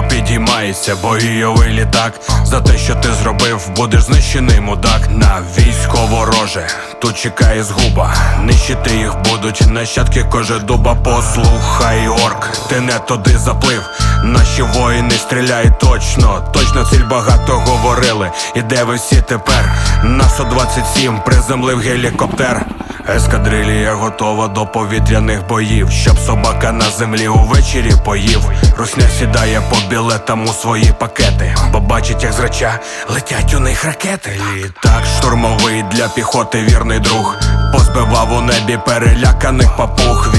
підіймається бойовий літак. За те, що ти зробив, будеш знищений мудак на військо вороже. Тут чекає згуба. Нищити їх будуть нащадки кожедуба. Послухай, орк, ти не туди заплив. Наші воїни стріляють точно, точно ціль багато говорили. І де ви всі тепер? На 127 приземлив гелікоптер. Ескадрилія готова до повітряних боїв, щоб собака на землі увечері поїв. Русня сідає по білетам у свої пакети, бо бачить, як з реча летять у них ракети. Літак штурмовий для піхоти вірний друг. Позбивав у небі переляканих папуг.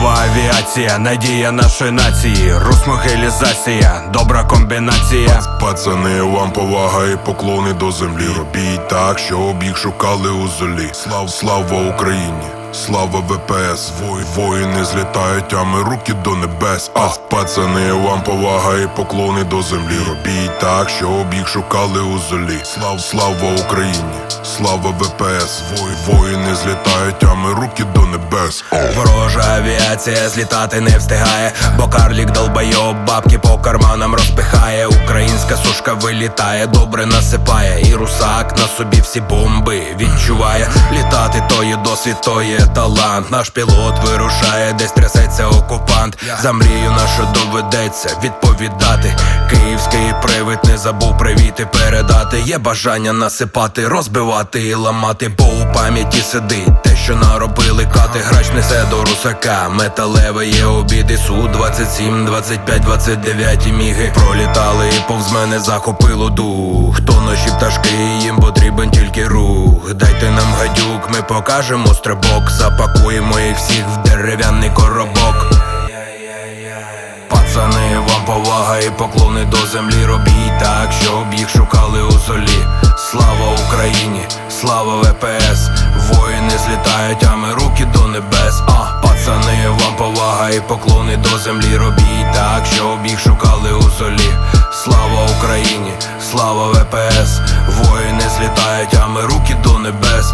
Військова авіація, надія нашої нації, русмогелізація, добра комбінація. Пацани, вам повага і поклони до землі. Робіть так, щоб їх шукали у золі. Слав, слава Україні! Слава ВПС, Вой, воїни злітають, а ми руки до небес. Ах, пацани, вам повага і поклони до землі. Робіть так, щоб їх шукали у золі. Слав, слава Україні! Слава ВПС, Вой, воїни злітають, а ми руки до небес. Ворожа авіація злітати не встигає, бо карлік долбайоб бабки по карманам розпихає. Українська сушка вилітає, добре насипає. І русак на собі всі бомби відчуває. Літати то є досвід, то є талант. Наш пілот вирушає, десь трясеться окупант. За мрію нашу доведеться відповідати. Київський привид не забув привіти передати. Є бажання насипати, розбивати і ламати, бо у пам'яті сидить те, що наробили кати. Грач несе до русака. Металеве є обіди. Су 27, 25, 29 міги. Пролітали і повз мене захопило дух. То ноші пташки, їм потрібен тільки рух. Дайте нам гадюк, ми покажемо стрибок. Запакуємо їх всіх в дерев'яний коробок. Пацани, вам повага і поклони до землі робіть так, щоб їх шукали у золі. Слава Україні, слава ВПС, воїни злітають, а ми руки до небес. А, пацани, вам повага і поклони до землі робіть так, щоб їх шукали у золі. Слава Україні, слава ВПС, воїни злітають, а ми руки до небес.